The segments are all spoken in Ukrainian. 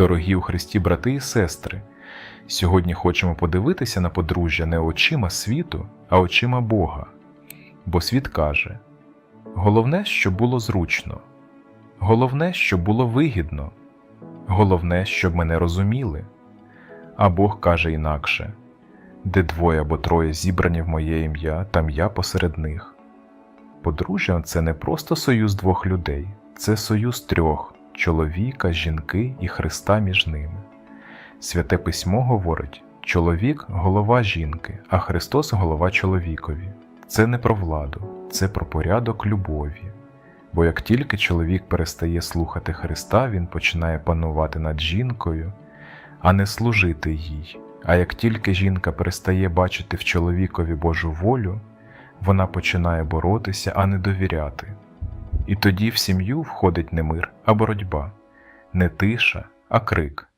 Дорогі у Христі брати і сестри, сьогодні хочемо подивитися на подружжя не очима світу, а очима Бога. Бо світ каже: головне, щоб було зручно, головне, щоб було вигідно, головне, щоб мене розуміли. А Бог каже інакше: де двоє або троє зібрані в моє ім'я, там я посеред них. Подружжя це не просто союз двох людей, це союз трьох чоловіка, жінки і Христа між ними. Святе письмо говорить: чоловік голова жінки, а Христос голова чоловікові. Це не про владу, це про порядок любові. Бо як тільки чоловік перестає слухати Христа, він починає панувати над жінкою, а не служити їй. А як тільки жінка перестає бачити в чоловікові Божу волю, вона починає боротися, а не довіряти. І тоді в сім'ю входить не мир, а боротьба, не тиша, а крик,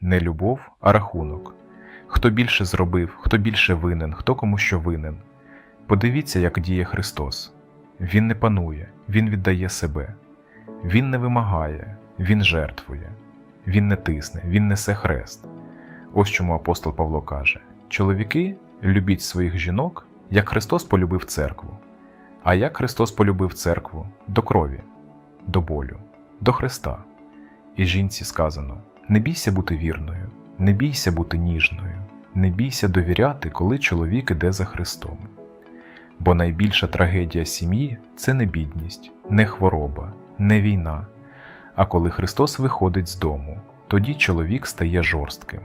не любов, а рахунок. Хто більше зробив, хто більше винен, хто кому що винен. Подивіться, як діє Христос. Він не панує, Він віддає себе, Він не вимагає, Він жертвує, Він не тисне, Він несе хрест. Ось чому апостол Павло каже: чоловіки, любіть своїх жінок, як Христос полюбив церкву. А як Христос полюбив церкву до крові, до болю, до Христа. І жінці сказано: не бійся бути вірною, не бійся бути ніжною, не бійся довіряти, коли чоловік іде за Христом. Бо найбільша трагедія сім'ї це не бідність, не хвороба, не війна. А коли Христос виходить з дому, тоді чоловік стає жорстким,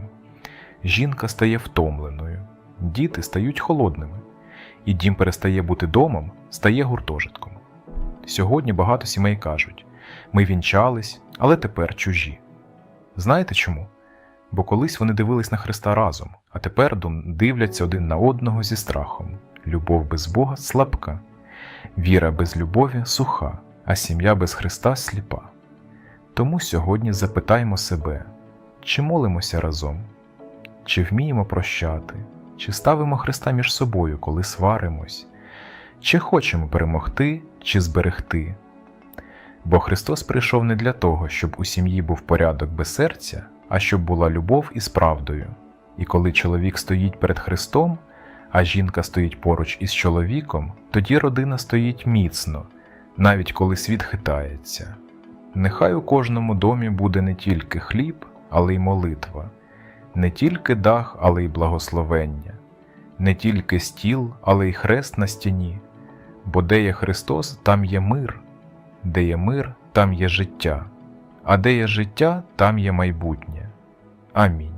жінка стає втомленою, діти стають холодними, і дім перестає бути домом, стає гуртожитком. Сьогодні багато сімей кажуть: ми вінчались, але тепер чужі. Знаєте чому? Бо колись вони дивились на Христа разом, а тепер дивляться один на одного зі страхом. Любов без Бога слабка, віра без любові суха, а сім'я без Христа сліпа. Тому сьогодні запитаємо себе, чи молимося разом, чи вміємо прощати, чи ставимо Христа між собою, коли сваримось, чи хочемо перемогти, чи зберегти. Бо Христос прийшов не для того, щоб у сім'ї був порядок без серця, а щоб була любов із правдою. І коли чоловік стоїть перед Христом, а жінка стоїть поруч із чоловіком, тоді родина стоїть міцно, навіть коли світ хитається. Нехай у кожному домі буде не тільки хліб, але й молитва, не тільки дах, але й благословення, не тільки стіл, але й хрест на стіні. Бо де є Христос, там є мир, де є мир, там є життя, а де є життя, там є майбутнє. Амінь.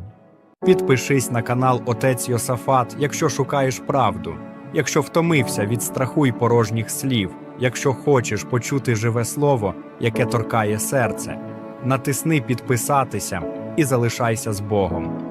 Підпишись на канал Отець Йосафат, якщо шукаєш правду, якщо втомився від страху й порожніх слів, якщо хочеш почути живе слово, яке торкає серце. Натисни підписатися і залишайся з Богом.